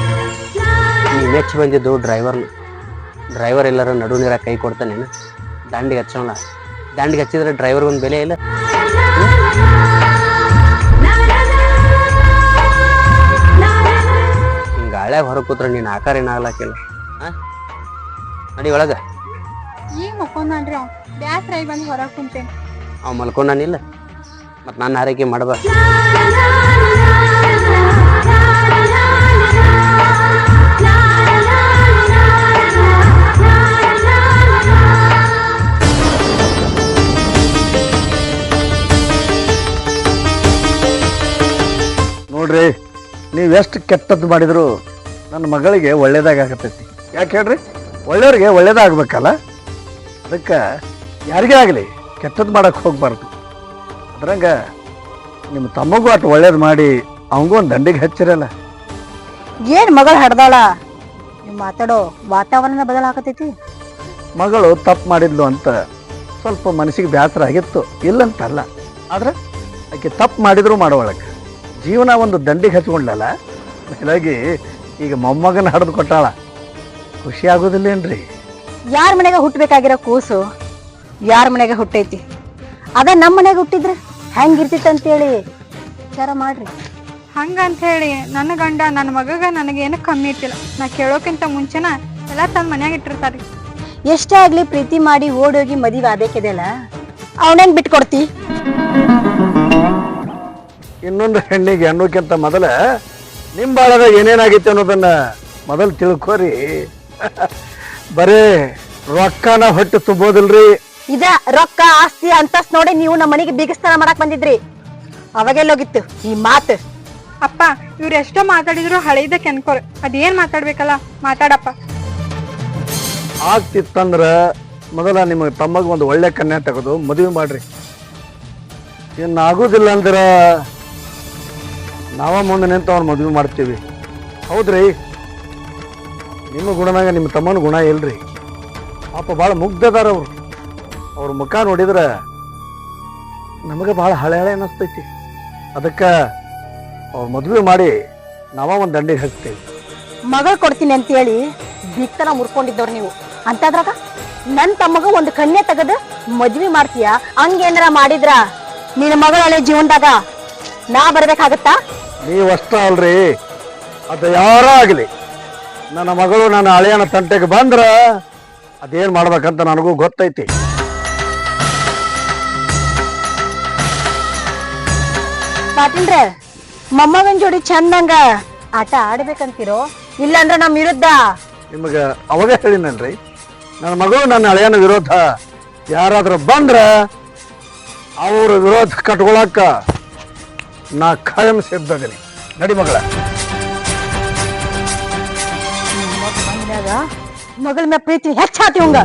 ನೀ ಮೆಚ್ಚಿ ಬಂದಿದ್ದು ಡ್ರೈವರ್ ಡ್ರೈವರ್ ಎಲ್ಲರ ನಡು ನೀರ ಕೈ ಕೊಡ್ತಾನೇನು ದಾಂಡಿಗೆ ಹಚ್ಚೋಣ. ದಾಂಡಿಗೆ ಹಚ್ಚಿದ್ರೆ ಡ್ರೈವರ್ ಒಂದು ಬೆಲೆ ಇಲ್ಲ. ಹಿಂಗೆ ಗಾಳ್ಯಾಗ ಹೊರಗೆ ಕೂತ್ರೆ ನೀನು ಆಕಾರ ಏನಾಗ್ಲಾಕಿಲ್ಲ ಹಾ ನಡಿ ಒಳಗ. ಈಗ ಮಕ್ಕೊಂಡ್ರಿ ಅವ್. ಬ್ಯಾಸ್ರ ಆಗಿ ಬಂದು ಹೊರಗೆ ಕುಂತೇನೆ. ಅವ್ ಮಲ್ಕೊಂಡಾನಿಲ್ಲ. ಮತ್ತು ನಾನು ಆರೈಕೆ ಮಾಡಬ. ಎಷ್ಟು ಕೆಟ್ಟದ್ದು ಮಾಡಿದ್ರು ನನ್ನ ಮಗಳಿಗೆ ಒಳ್ಳೇದಾಗತ್ತೈತಿ ಯಾಕೆ ಹೇಳ್ರಿ? ಒಳ್ಳೆಯವ್ರಿಗೆ ಒಳ್ಳೇದಾಗಬೇಕಲ್ಲ? ಅದಕ್ಕೆ ಯಾರಿಗೇ ಆಗಲಿ ಕೆಟ್ಟದ್ದು ಮಾಡಕ್ಕೆ ಹೋಗಬಾರ್ದು. ಅದ್ರಂಗೆ ನಿಮ್ಮ ತಮ್ಮಗೂ ಅಷ್ಟು ಒಳ್ಳೇದು ಮಾಡಿ ಅವಂಗೂ ಒಂದು ದಂಡಿಗೆ ಹಚ್ಚಿರಲ್ಲ. ಏನು ಮಗಳು ಹಡ್ದಾಳ? ನೀವು ಮಾತಾಡೋ ವಾತಾವರಣ ಬದಲಾಗತೈತಿ ಮಗಳು ತಪ್ಪು ಮಾಡಿದ್ಲು ಅಂತ ಸ್ವಲ್ಪ ಮನಸ್ಸಿಗೆ ಬೇಸರ ಆಗಿತ್ತು ಇಲ್ಲಂತಲ್ಲ. ಆದ್ರೆ ಆಕೆ ತಪ್ಪು ಮಾಡಿದ್ರು ಮಾಡೋವಳಕ್ಕೆ ಜೀವನ ಒಂದು ದಂಡಿಗೆ ಹಚ್ಕೊಂಡ್ಲಲ್ಲ ಹೀಗಾಗಿ ಈಗ ಮೊಮ್ಮಗನ ಹಡ್ದು ಕೊಟ್ಟಾಳ. ಖುಷಿ ಆಗೋದಿಲ್ಲೇನ್ರಿ ಯಾರ ಮನೆಗೆ ಹುಟ್ಟಬೇಕಾಗಿರೋ ಕೂಸು ಯಾರ ಮನೆಗೆ ಹುಟ್ಟೈತಿ? ಅದ ನಮ್ಮ ಮನೆಗೆ ಹುಟ್ಟಿದ್ರೆ ಹೆಂಗಿರ್ತಿತ್ತು ಅಂತೇಳಿ ವಿಚಾರ ಮಾಡ್ರಿ. ಹಂಗಂತ ಹೇಳಿ ನನ್ನ ಗಂಡ ನನ್ನ ಮಗಗ ನನಗೇನು ಕಮ್ಮಿ ಇಟ್ಟಿಲ್ಲ. ನಾ ಕೇಳೋಕ್ಕಿಂತ ಮುಂಚೆನ ಎಲ್ಲ ತನ್ನ ಮನ್ಯಾಗ ಇಟ್ಟಿರ್ತಾರೆ. ಎಷ್ಟೇ ಆಗ್ಲಿ ಪ್ರೀತಿ ಮಾಡಿ ಓಡೋಗಿ ಮದುವೆ ಆದೇಕಿದೆಯಲ್ಲ ಅವನೇನ್ ಬಿಟ್ಕೊಡ್ತಿ? ಇನ್ನೊಂದು ಹೆಣ್ಣಿಗೆ ಅನ್ನೋಕ್ಕಿಂತ ಮೊದಲ ನಿಮ್ಮ ಬಾಳದ ಏನೇನಾಗಿತ್ತು ಅನ್ನೋದನ್ನ ಮೊದಲು ತಿಳ್ಕೊರಿ. ಬರೇ ರೊಕ್ಕನ ಹೊಟ್ಟು ತುಂಬೋದಿಲ್ರಿ. ಇದ ರೊಕ್ಕ ಆಸ್ತಿ ಅಂತಸ್ ನೋಡಿ ನೀವು ನಮ್ಮ ಮನೆಗೆ ಬೀಗಸ್ತಾನ ಮಾಡಕ್ ಬಂದಿದ್ರಿ. ಅವಾಗೆಲ್ಲೋಗಿತ್ತು ಈ ಮಾತು. ಅಪ್ಪ ಇವ್ರು ಎಷ್ಟೋ ಮಾತಾಡಿದ್ರು ಹಳೆಯದ ಕೆನ್ಕೋರ್ ಅದೇನ್ ಮಾತಾಡ್ಬೇಕಲ್ಲ? ಮಾತಾಡಪ್ಪ. ಆಗ್ತಿತ್ತಂದ್ರ ಮೊದಲ ನಿಮ್ಮ ತಮ್ಮಗ ಒಂದು ಒಳ್ಳೆ ಕನ್ಯಾ ತೆಗೆದು ಮದುವೆ ಮಾಡ್ರಿ. ಇನ್ನು ಆಗೋದಿಲ್ಲ ಅಂದ್ರ? ನಾವ ಮುಂದೆ ನಿಂತು ಅವ್ನ ಮದುವೆ ಮಾಡ್ತೀವಿ. ಹೌದ್ರಿ? ನಿಮ್ಮ ಗುಣನಾಗ ನಿಮ್ಮ ತಮ್ಮನ ಗುಣ ಇಲ್ರಿ. ಪಾಪ ಭಾಳ ಮುಗ್ಧದಾರ ಅವ್ರು. ಅವ್ರ ಮುಖ ನೋಡಿದ್ರ ನಮಗೆ ಭಾಳ ಹಳೆ ಹಳೆ ಅನ್ನಿಸ್ತೈತಿ. ಅದಕ್ಕೆ ಅವ್ರ ಮದುವೆ ಮಾಡಿ ನಾವ ಒಂದು ದಂಡಿಗೆ ಹಾಕ್ತೇವೆ. ಮಗಳು ಕೊಡ್ತೀನಿ ಅಂತ ಹೇಳಿ ಬಿತ್ತನ ಮುರ್ಕೊಂಡಿದ್ದವ್ರು ನೀವು. ಅಂತದ್ರಾಗ ನನ್ನ ತಮ್ಮಗ ಒಂದು ಕನ್ಯೆ ತೆಗೆದು ಮದ್ವೆ ಮಾಡ್ತೀಯ? ಹಂಗೇನಾರ ಮಾಡಿದ್ರ ನಿನ್ನ ಮಗಳ ಜೀವನದಾಗ ನಾ ಬರ್ಬೇಕಾಗತ್ತಾ? ನೀವು ಅಷ್ಟ ಅಲ್ರಿ. ಅದು ಯಾರ ಆಗಲಿ. ನನ್ನ ಮಗಳು ನನ್ನ ಹಳೆಯನ ತಂಟೆಗೆ ಬಂದ್ರ ಅದೇನ್ ಮಾಡ್ಬೇಕಂತ ನನಗೂ ಗೊತ್ತೈತಿ. ಪಾಟೀಲ್ರೆ ಮೊಮ್ಮಗನ್ ಜೋಡಿ ಚಂದಂಗ ಆಟ ಆಡ್ಬೇಕಂತೀರೋ? ಇಲ್ಲಾಂದ್ರೆ ನಮ್ಮ ವಿರುದ್ಧ? ನಿಮಗೆ ಅವಾಗ ಹೇಳಿನಲ್ರಿ ನನ್ನ ಮಗಳು ನನ್ನ ಹಳೆಯನ ವಿರೋಧ. ಯಾರಾದ್ರೂ ಬಂದ್ರ ಅವ್ರ ವಿರೋಧ ಕಟ್ಕೊಳಕ್ಕ ನಾ ಖಾಯಂ ಸಿದ್ಧದಿನಿ. ನಡಿ ಮಗಳ. ಮಗಳ ಮ್ಯಾಗ ಪ್ರೀತಿ ಹೆಚ್ಚಾತಿ ಅವಂಗ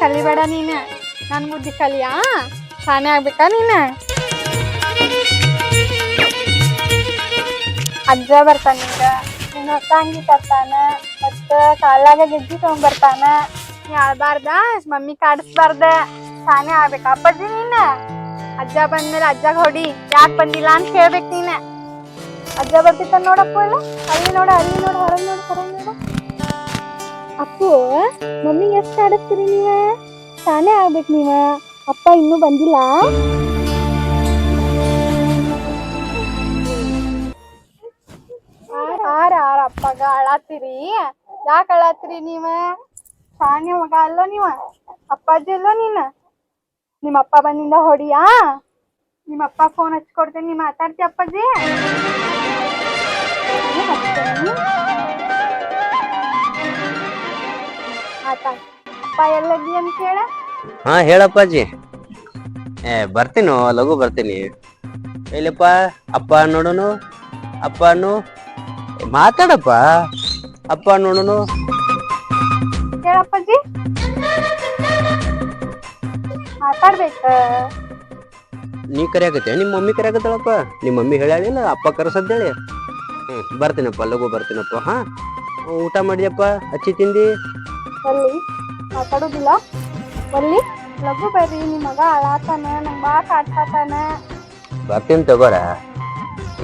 ಕಲಿಬೇಡ ನೀನ. ನನ್ ಬುದ್ಧಿ ಕಲಿಯಾ. ಶಾನೆ ಆಗ್ಬೇಕಾ ನೀನ? ಅಜ್ಜ ಬರ್ತಾನ ಈಗ. ನಿನ್ನ ಹೊಸ ಅಂಗಿ ತರ್ತಾನ ಮತ್ತ ಕಾಲಾಗ ಗೆಜ್ಜಿ ತಗೊಂಡ್ಬರ್ತಾನ. ನೀ ಅಳ್ಬಾರ್ದ ಮಮ್ಮಿ ಕಾಡಿಸ್ಬಾರ್ದ. ಶಾನೆ ಆಗ್ಬೇಕ ಅಪ್ಪಾಜಿ ನೀನ? ಅಜ್ಜ ಬಂದ್ಮೇಲೆ ಅಜ್ಜಾಗ ಹೊಡಿ. ಯಾಕೆ ಬಂದಿಲ್ಲ ಅಂತ ಕೇಳ್ಬೇಕು ನೀನ. ಅಜ್ಜ ಬರ್ತಿತ್ತ ನೋಡಪ್ಪ ಇಲ್ಲ ಅಲ್ಲಿ ನೋಡ ಅಲ್ಲಿ ನೋಡ, ಹೊರಗೆ ನೋಡ, ಹೊರಗೆ ಅಪ್ಪು, ಮಮ್ಮಿ ಎಷ್ಟು ಆಡಿಸ್ತೀರಿ ನೀವ? ತಾನೇ ಆಗ್ಬೇಕು ನೀವ. ಅಪ್ಪ ಇನ್ನೂ ಬಂದಿಲ್ಲ? ಆರ ಆರ ಅಪ್ಪಗ ಅಳಾತಿರಿ ಯಾಕೆ ಅಳಾತಿರಿ ನೀವ? ಶಾನೆ ಮಗ ಅಲ್ಲ ನೀವ? ಅಪ್ಪಾಜಿ ಅಲ್ಲ ನೀನ? ನಿಮ್ಮ ಅಪ್ಪ ಬಂದಿಂದ ಹೊಡಿಯಾ? ನಿಮ್ಮ ಅಪ್ಪ ಫೋನ್ ಹಚ್ಕೊಡ್ತೇನೆ ನೀ ಮಾತಾಡ್ತಿ ಅಪ್ಪಾಜಿ? ಅಪ್ಪ ಎಲ್ಲದಿ ಅಂತ ಹಾ ಹೇಳಪ್ಪಾಜಿ. ಏ ಬರ್ತೀನು ಲಘು ಬರ್ತೀನಿ. ಇಲ್ಲಪ್ಪ ಅಪ್ಪ ನೋಡೋನು ಅಪ್ಪ ಅನ್ನು. ಏ, ಮಾತಾಡಪ್ಪ. ಅಪ್ಪ ನೋಡುನು. ಹೇಳಪ್ಪಾಜಿ. ಮಾತಾಡ್ಬೇಕ. ನೀ ಕರೆಯಾಕತ್ತೆ ನಿಮ್ಮ ಮಮ್ಮಿ ಕರೆಯಾಕತ್ತಳಪ್ಪ ನಿಮ್ಮ ಮಮ್ಮಿ ಹೇಳಲಿಲ್ಲ ಅಪ್ಪ ಕರೆಸದ್ದೇಳಿ ಹ್ಞೂ ಬರ್ತೀನಪ್ಪ ಲಘು ಬರ್ತೀನಪ್ಪ ಹಾ. ಊಟ ಮಾಡಿದಪ್ಪ ಹಚ್ಚಿ ತಿಂದಿ ಒಲ್ಲಿ ಮಾತಾಡೋದಿಲ್ಲ. ಒಲ್ಲಿ ಲಘು ಬರ್ರಿ ನಿಮ್ಮ ಮಗ ಅಳಾತಾನ ನಂಗೆ ಬಾ ಕಾಡ್ಸಾತಾನ. ಬರ್ತೀನಿ ತಗೋರ.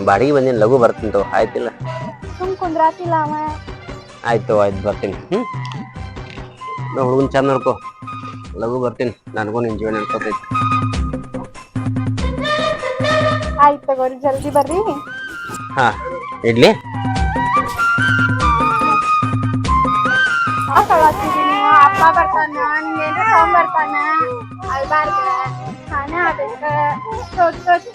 ಬಾಡಿಗೆ ಬಂದಿನ ಲಘು ಬರ್ತೀನಿ ತಗೋ. ಆಯ್ತಿಲ್ಲ? ಸುಮ್ ಕುಂದ್ರಾತಿಲ್ಲ ಅವ. ಆಯ್ತು ಆಯ್ತು ಬರ್ತೀನಿ. ಹ್ಞೂ ನಾ ಹುಡುಗನ್ ಚಂದ ನೋಡ್ಕೋ. ಲಘು ಬರ್ತೀನಿ. ನನಗೂ ನಿನ್ನ ಜೀವನ ಅನ್ಕೋತೈತಿ ಆಯ್ತು ತಗೋರಿ ಜಲ್ದಿ ಬರ್ರಿ. ಹಾ ಇಡ್ಲಿ? ಅಪ್ಪ ಬರ್ತಾನ ನಿಂಗೇನು ತಗೊಂಬರ್ತಾನ ಅಲ್ಬಾರ್ದ ನಾನೇ ಆಗ್ಬೇಕ ಚೋಟ್ ಚೋಟ್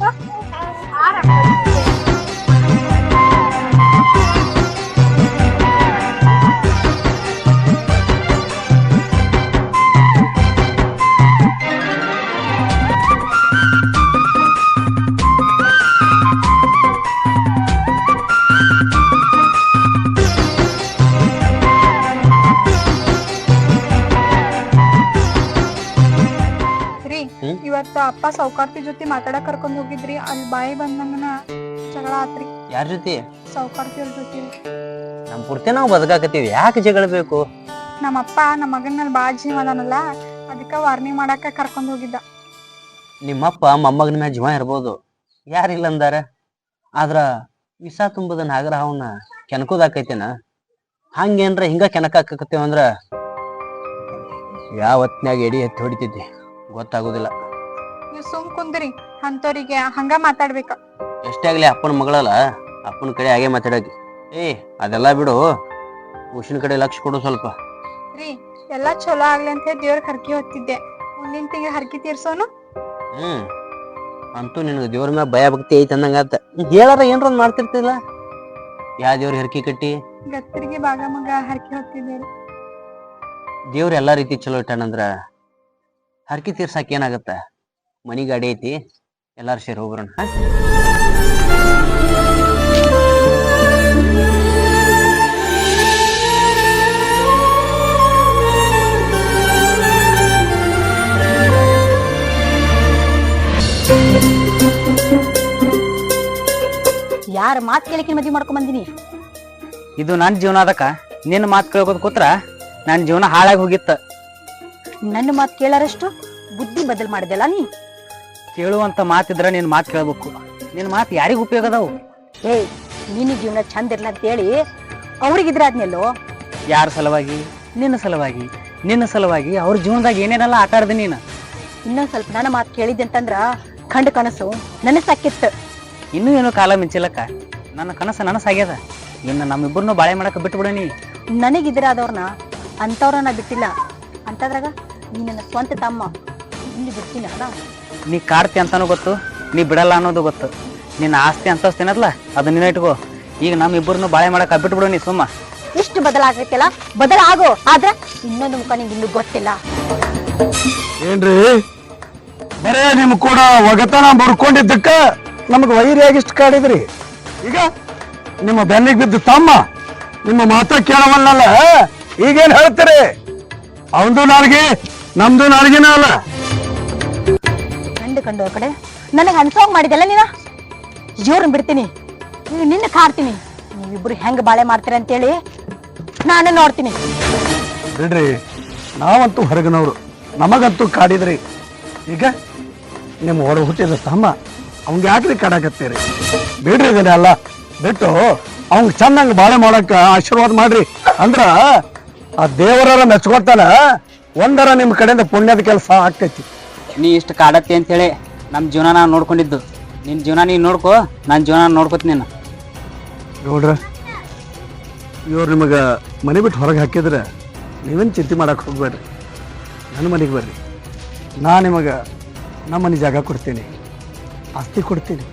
ಅಪ್ಪ ಸೌಕಾರ್ತಿ ಜೊತೆ ಮಾತಾಡಕ್ ಕರ್ಕೊಂಡ್ ಹೋಗಿದ್ರಿ ಅಲ್ಲಿ ಬಾಯಿ ಬಂದಂಗನ ಜಗಳ ಆತ್ರಿ. ಯಾರ ಜೊತೆ? ಸೌಕಾರ್ತಿ ಅವ್ರ ಜೊತೆ. ನಮ್ಮ ಪೂರ್ತಿ ನಾವು ಬದುಕಾಕತ್ತೀವಿ ಯಾಕೆ ಜಗಳ ಬೇಕು? ನಮ್ಮಪ್ಪ ನಮ್ಮ ಮಗನ ಮೇಲೆ ಬಾಳ ಜೀವ ಅದಾನಲ್ಲ ಅದಕ್ಕ ವಾರ್ನಿಂಗ್ ಮಾಡಾಕ ಕರ್ಕೊಂಡ್ ಹೋಗಿದ್ದ. ನಿಮ್ಮಪ್ಪ ಮೊಮ್ಮಗನ ಮ್ಯಾಲ ಜೀವ ಇರ್ಬೋದು. ಯಾರಿಲ್ಲ ಅಂದಾರ? ಆದ್ರ ವಿಷ ತುಂಬದ ನಾಗರ ಅವನ್ನ ಕೆನಕೋದಾಕೈತೇನ ಹಂಗೇನ್ರ ಹಿಂಗ ಕೆನಕಾಕತ್ತೇವಂದ್ರ ಯಾವತ್ನಾಗ ಎಡಿ ಎತ್ತಿ ಹೊಡಿತೈತಿ ಗೊತ್ತಾಗೋದಿಲ್ಲ. ನೀವ್ ಸುಮ್ ಕುಂದ್ರಿ. ಅಂತವ್ರಿಗೆ ಹಂಗ ಮಾತಾಡ್ಬೇಕ. ಎಷ್ಟೇ ಆಗ್ಲಿ ಅಪ್ಪನ ಮಗಳಲ್ಲ? ಅಪ್ಪನ ಕಡೆ ಹಾಗೆ ಮಾತಾಡಕ್ಕೆ ಏ ಅದೆಲ್ಲ ಬಿಡು. ಉಷಿನ ಕಡೆ ಲಕ್ಷ ಕೊಡು ಸ್ವಲ್ಪ. ರೀ ಎಲ್ಲಾ ಚಲೋ ಆಗ್ಲಿ ಅಂತ ಹೇಳಿ ದೇವ್ರ ಹರ್ಕಿ ಹೊತ್ತಿದ್ದೆ. ಮುಂದಿನ ತಿಂಗಳ ಹರ್ಕಿ ತೀರ್ಸೋನು? ಹ್ಮ್. ಅಂತೂ ನಿನಗೆ ದೇವ್ರ ಮ್ಯಾಗ ಭಯ ಭಕ್ತಿ ಐತಿ ಅಂದಂಗಾತ. ಹೇಳಾರ ಏನ್ರ ಒಂದ್ ಮಾಡ್ತಿರ್ತಿಲ್ಲ? ಯಾ ದೇವ್ರ ಹರ್ಕಿ ಕಟ್ಟಿ? ಗತ್ತರಿಗೆ ಬಾಗ ಮಗ ಹರ್ಕಿ ಹೊತ್ತಿದ್ದೆ ದೇವ್ರ ಎಲ್ಲಾ ರೀತಿ ಚಲೋ ಇಟ್ಟಾನಂದ್ರ ಹರ್ಕಿ ತೀರ್ಸಾಕ ಏನಾಗತ್ತ? ಮನಿ ಗಾಡಿ ಐತಿ. ಎಲ್ಲಾರು ಸೇರಿ ಹೋಗ್ಬರೋಣ. ಹಾ? ಯಾರ ಮಾತು ಕೇಳಿಕೆ ಮದ್ವೆ ಮಾಡ್ಕೊಂಡ್ ಬಂದಿನಿ? ಇದು ನನ್ನ ಜೀವನ ಅದಕ್ಕ. ನಿನ್ನ ಮಾತು ಕೇಳ್ಕೊತ ಕೂತ್ರ ನನ್ನ ಜೀವನ ಹಾಳಾಗಿ ಹೋಗಿತ್ತ. ನನ್ನ ಮಾತು ಕೇಳಾರಷ್ಟು ಬುದ್ಧಿ ಬದಲ್ ಮಾಡಿದೆಲ್ಲ ನೀ? ಕೇಳುವಂತ ಮಾತಿದ್ರ ನಿನ್ನ ಮಾತು ಕೇಳ್ಬೇಕು. ನಿನ್ನ ಮಾತು ಯಾರಿಗ ಉಪಯೋಗ ಅದಾವು? ಏಯ್ ನಿನ್ನ ಜೀವನ ಚಂದ ಇರ್ಲ ಅಂತ ಹೇಳಿ ಅವ್ರಿಗಿದ್ರೆ ಆದ್ನೆಲ್ಲೋ ಯಾರ ಸಲುವಾಗಿ? ನಿನ್ನ ಸಲುವಾಗಿ. ನಿನ್ನ ಸಲುವಾಗಿ ಅವ್ರ ಜೀವನದಾಗ ಏನೇನೆಲ್ಲ ಆಟ ಆಡ್ದೆ ನೀನು? ಇನ್ನೊಂದ್ ಸ್ವಲ್ಪ ನನ್ನ ಮಾತು ಕೇಳಿದ್ದೆ ಅಂತಂದ್ರ ಕಂಡ ಕನಸು ನನಸಾಕಿತ್ತು. ಇನ್ನೂ ಏನೋ ಕಾಲ ಮಿಂಚಿಲ್ಲಕ್ಕ? ನನ್ನ ಕನಸು ನನಸಾಗ್ಯದ. ಇನ್ನು ನಮ್ಮಿಬ್ಬರನ್ನು ಬಾಳೆ ಮಾಡಕ್ಕೆ ಬಿಟ್ಬಿಡನಿ ನನಗಿದ್ರೆ ಆದವ್ರನ್ನ ಅಂಥವ್ರನ್ನ ಬಿಟ್ಟಿಲ್ಲ. ಅಂತದ್ರಾಗ ನೀ ನನ್ನ ಸ್ವಂತ ತಮ್ಮ. ಇಲ್ಲಿ ಬಿಡ್ತೀನಿ ಅಲ್ಲ? ನೀ ಕಾಡ್ತಿ ಅಂತಾನು ಗೊತ್ತು ನೀ ಬಿಡಲ್ಲ ಅನ್ನೋದು ಗೊತ್ತು. ನಿನ್ನ ಆಸ್ತಿ ಅಂತಸ್ತೇನಲ್ಲ ಅದು ನೀನು ಇಟ್ಕೋ. ಈಗ ನಮ್ಮಿಬ್ಬರನ್ನು ಬಾಳೆ ಮಾಡಕ್ಕೆ ಬಿಟ್ಬಿಡು ನೀ ಸುಮ್ಮ. ಇಷ್ಟು ಬದಲಾಗೈತಿಲ್ಲ? ಬದಲಾಗೋ ಆದ್ರೆ ಇನ್ನೊಂದು ಮುಖ ನಿಂಗೆ ಇನ್ನು ಗೊತ್ತಿಲ್ಲ. ಏನ್ರಿ? ಬರೇ ನಿಮ್ ಕೂಡ ಒಗತನ ಬರ್ಕೊಂಡಿದ್ದಕ್ಕ ನಮಗ್ ವೈರಿಯಾಗಿ ಇಷ್ಟು ಕಾಡಿದ್ರಿ. ಈಗ ನಿಮ್ಮ ಬೆನ್ನಿಗೆ ಬಿದ್ದು ತಮ್ಮ ನಿಮ್ಮ ಮಾತ ಕೇಳವಲ್ಲ ಈಗೇನ್ ಹೇಳ್ತೀರಿ? ಅವಂದು ನಾಲ್ಗೆ ನಮ್ದು ನಾಲ್ಗೆನ ಅಲ್ಲ. ಕಂಡು ಆ ಕಡೆ. ನನಗೆ ಅನ್ಸೋಂಗ್ ಮಾಡಿದೆಲ್ಲ ನೀನ? ಜೋರನ್ ಬಿಡ್ತೀನಿ. ನಿನ್ನ ಕಾಡ್ತೀನಿ. ನೀವಿಬ್ರು ಹೆಂಗ್ ಬಾಳೆ ಮಾಡ್ತೀರ ಅಂತೇಳಿ ನಾನು ನೋಡ್ತೀನಿ. ಬಿಡ್ರಿ, ನಾವಂತೂ ಹೊರಗಿನವ್ರು. ನಮಗಂತೂ ಕಾಡಿದ್ರಿ. ಈಗ ನಿಮ್ಮ ಒಡ ಹುಟ್ಟಿದ ಸ್ತಂಭ ಅವ್ಗೆ ಯಾಕ್ರಿ ಕಾಡಾಕತ್ತೀರಿ? ಬಿಡ್ರಿ ಇದನ್ನೆಲ್ಲ. ಬಿಟ್ಟು ಅವಂಗ ಚೆನ್ನಾಗಿ ಬಾಳೆ ಮಾಡಕ್ಕ ಆಶೀರ್ವಾದ ಮಾಡ್ರಿ. ಅಂದ್ರ ಆ ದೇವರ ಮೆಚ್ಕೊತಾನ ಒಂದರ ನಿಮ್ಮ ಕಡೆಯಿಂದ ಪುಣ್ಯದ ಕೆಲಸ ಆಕೈತಿ ನೀ ಇಷ್ಟು ಕಾಡತ್ತೆ ಅಂತೇಳಿ ನಮ್ಮ ಜೀವನ ನಾನು ನೋಡ್ಕೊಂಡಿದ್ದು. ನಿನ್ನ ಜೀವನ ನೀನು ನೋಡ್ಕೋ ನನ್ನ ಜೀವನ ನೋಡ್ಕೊತೀನಿ ನಾನು. ನೋಡ್ರ, ಇವ್ರು ನಿಮಗೆ ಮನೆ ಬಿಟ್ಟು ಹೊರಗೆ ಹಾಕಿದ್ರೆ ನೀವೇನು ಚಿಂತೆ ಮಾಡೋಕೆ ಹೋಗ್ಬೇಡ್ರಿ. ನನ್ನ ಮನೆಗೆ ಬರ್ರಿ. ನಾ ನಿಮಗೆ ನಮ್ಮ ಮನೆ ಜಾಗ ಕೊಡ್ತೀನಿ. ಆಸ್ತಿ ಕೊಡ್ತೀನಿ.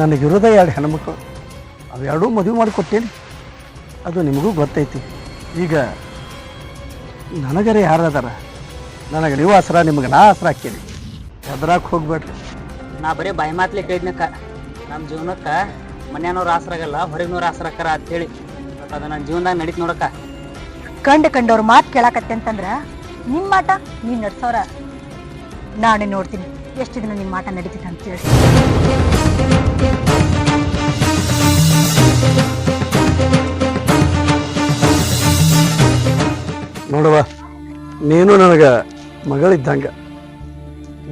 ನನಗಿರೋದ ಎರಡು ಹೆಣ್ಮಕ್ಳು. ಅವೆರಡೂ ಮದುವೆ ಮಾಡಿಕೊಡ್ತೀನಿ ಅದು ನಿಮಗೂ ಗೊತ್ತೈತಿ. ಈಗ ನನಗರೆ ಯಾರು ಅದಾರ? ನನಗೆ ನೀವು ಹಸ್ರ ನಿಮ್ಗೆ ನಾ ಹಸ್ರ ಹಾಕೀನಿ ಹೆದ್ರಾಕ್ ಹೋಗ್ಬೇಡ್ರಿ. ನಾ ಬರೀ ಬಾಯಿ ಮಾತ್ಲೆ ಕೇಳಿದ್ನಕ್ಕ. ನಮ್ಮ ಜೀವನಕ್ಕೆ ಮನ್ಯಾನವ್ರು ಆಸರಾಗಲ್ಲ ಹೊರಗಿನವ್ರು ಆಸರಾಕರ ಅಂತೇಳಿ ಬಟ್ ಅದು ನನ್ನ ಜೀವನದಾಗ ನಡೀತು ನೋಡಕ್ಕ. ಕಂಡು ಕಂಡವ್ರ ಮಾತು ಕೇಳಾಕತ್ತೆ ಅಂತಂದ್ರ ನಿಮ್ಮ ಮಾಟ ನೀನ್ ನಡ್ಸೋರ ನಾನೇ ನೋಡ್ತೀನಿ ಎಷ್ಟು ದಿನ ನಿಮ್ಮ ಮಾಟ ನಡೀತೈತೆ ಅಂತ ಹೇಳಿ ನೋಡುವ ನೀನು ನನಗೆ ಮಗಳಿದ್ದಂಗ.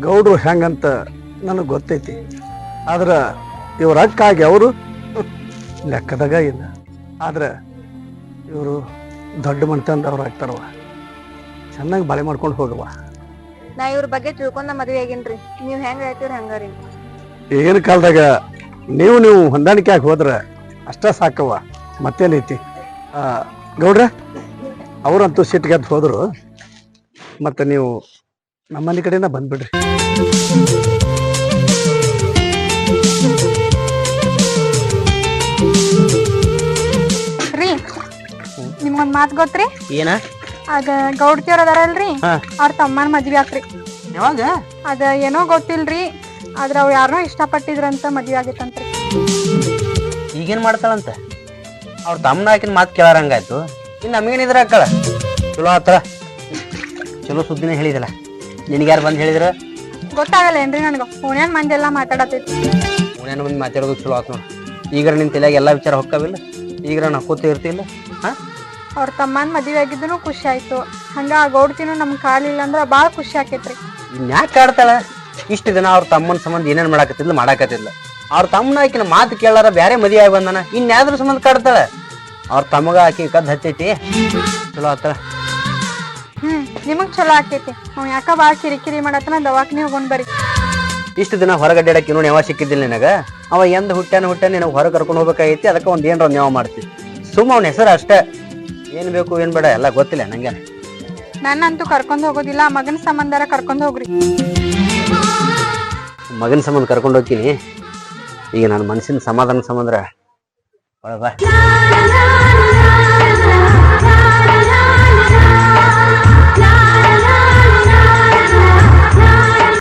ಗೌಡ್ರು ಹೆಂಗಂತ ನನಗೆ ಗೊತ್ತೈತಿ. ಆದ್ರೆ ಇವ್ರ ಅಕ್ಕಾಗಿ ಅವರು ಲೆಕ್ಕದಾಗ ಇಲ್ಲ. ಆದ್ರೆ ಇವರು ದೊಡ್ಡ ಮನ್ತಂದವ್ರು ಆಗ್ತಾರವ ಚೆನ್ನಾಗಿ ಬಾಳೆ ಮಾಡ್ಕೊಂಡು ಹೋಗವ ನಾ ಇವ್ರ ಬಗ್ಗೆ ತಿಳ್ಕೊಂಡ ಮದ್ವೆ ಆಗಿನ್ರಿ. ನೀವ್ ಹೆಂಗ ಹೇಳ್ತೀರಿ ಹಂಗಾರಿ. ಈಗಿನ ಕಾಲದಾಗ ನೀವು ನೀವು ಹೊಂದಾಣಿಕೆ ಆಗಿ ಹೋದ್ರೆ ಅಷ್ಟ ಸಾಕವ್ವ. ಮತ್ತೇನೈತಿ? ಆ, ಗೌಡ್ರ ಅವರಂತೂ ಸಿಟ್ಟಿಗೆದ್ದು ಹೋದ್ರು. ಮತ್ತೆ ನೀವು ನಮ್ಮನೆ ಕಡೆಯಿಂದ ಬಂದ್ಬಿಡ್ರಿ. ರೀ ನಿಮ್ಗೊಂದ್ ಮಾತ್ ಗೊತ್ತ್ರಿ? ಏನ? ಅದ ಗೌಡ್ತಿಯವ್ರ ಅದಾರಲ್ರಿ ಹಾ. ಅವ್ರ ತಮ್ಮನ ಮದ್ವೆ ಆಕ್ರಿ ಯಾವಾಗ? ಅದ ಏನೋ ಗೊತ್ತಿಲ್ರಿ ಆದ್ರ ಅವ್ರು ಯಾರನೋ ಇಷ್ಟಪಟ್ಟಿದ್ರಂತ ಮದ್ವೆ ಆಗೈತಂತ್ರಿ ಈಗೇನ್ ಮಾಡ್ತಾಳಂತ? ಅವ್ರ ತಮ್ಮನ ಹಾಕಿನ ಮಾತು ಕೇಳಾರಂಗಾಯ್ತು. ಇನ್ನು ನಮಗೇನಿದ್ರ ಹಾಕಳ ಚಲೋ ಆತರ ಚಲೋ ಸುದ್ದಿನೇ ಹೇಳಿದಲ್ಲ. ನಿನಗ್ಯಾರು ಬಂದು ಹೇಳಿದ್ರ? ಗೊತ್ತಾಗಲ್ಲ ಏನ್ರಿ ನನಗೆ? ಫೋನ್ಯಾನ್ ಮಂದಿ ಎಲ್ಲ ಮಾತಾಡತೈತಿ ಅವನೇನು ಮಂದಿ ಮಾತಾಡೋದು ಚಲೋ ಆತು ನೋಡಿ. ಈಗ ನಿನ್ನ ತಲೆಯಾಗ ಎಲ್ಲ ವಿಚಾರ ಹೊಕ್ಕವಿಲ್ಲ? ಈಗ ನಾನು ಹಕ್ಕೋತ ಇರ್ತಿಲ್ಲ? ಹಾಂ? ಅವ್ರ ತಮ್ಮನ ಮದುವೆ ಆಗಿದ್ದನು ಖುಷಿ ಆಯ್ತು. ಹಂಗ ಆ ಗೌಡ್ತಿನೂ ನಮ್ ಕಾಲಿಲ್ಲ ಅಂದ್ರ ಭಾಳ ಖುಷಿ ಆಕೈತ್ರಿ. ಇನ್ಯಾಕೆ ಕಾಡ್ತಾಳ? ಇಷ್ಟು ದಿನ ಅವ್ರ ತಮ್ಮನ ಸಂಬಂಧ ಏನೇನು ಮಾಡಾಕತ್ತಿದ್ಲು ಮಾಡಾಕತ್ತಿದ್ಲ. ಅವ್ರ ತಮ್ಮನ ಆಕಿನ ಮಾತು ಕೇಳಾರ ಬೇರೆ ಮದುವೆ ಆಗಿ ಬಂದಾನ. ಇನ್ಯಾದ್ರ ಸಂಬಂಧ ಕಾಡ್ತಾಳ? ಅವ್ರ ತಮ್ಮಗ ಆಕಿ ಕದ್ದು ಹಚ್ಚೈತಿ ಚಲೋ ಆತ ಹ್ಮ್ ನಿಮಗ್ ಚಲೋ ಆಕೇತಿ. ಅವ್ ಯಾಕ ಬಾಳ ಕಿರಿಕಿರಿ ಮಾಡತ್ತನ ದವಾಖಾನಿ ಹೋಗೊಂಡ್ ಬರ್ರಿ. ಇಷ್ಟು ದಿನ ಹೊರಗಡ್ಡಾಡಕ್ಕೆ ಇನ್ನೂ ನೆವ ಸಿಕ್ಕಿದ್ದಿಲ್ಲ ನಿನಗ? ಅವ ಎಂದ ಹುಟ್ಟಾನ ಹುಟ್ಟ್ಯಾನ ನಿನಗೆ ಹೊರಗೆ ಕರ್ಕೊಂಡು ಹೋಗ್ಬೇಕಾಗೈತಿ ಅದಕ್ಕೆ ಒಂದು ಏನ್ರ ನೆವ ಮಾಡ್ತಿ. ಸುಮ್ಮ ಅವ್ನ ಹೆಸರು ಅಷ್ಟೇ. ಏನ್ ಬೇಕು ಏನ್ ಬೇಡ ಎಲ್ಲ ಗೊತ್ತಿಲ್ಲ ನಂಗೆ. ನನ್ನಂತೂ ಕರ್ಕೊಂಡು ಹೋಗೋದಿಲ್ಲ ಮಗನ ಸಂಬಂಧಾರ ಕರ್ಕೊಂಡು ಹೋಗ್ರಿ. ಮಗನ ಸಂಬಂಧ ಕರ್ಕೊಂಡು ಹೋಗ್ತೀನಿ. ಈಗ ನನ್ನ ಮನಸ್ಸಿನ ಸಮಾಧಾನ ಸಂಬಂಧ. ಬಾ.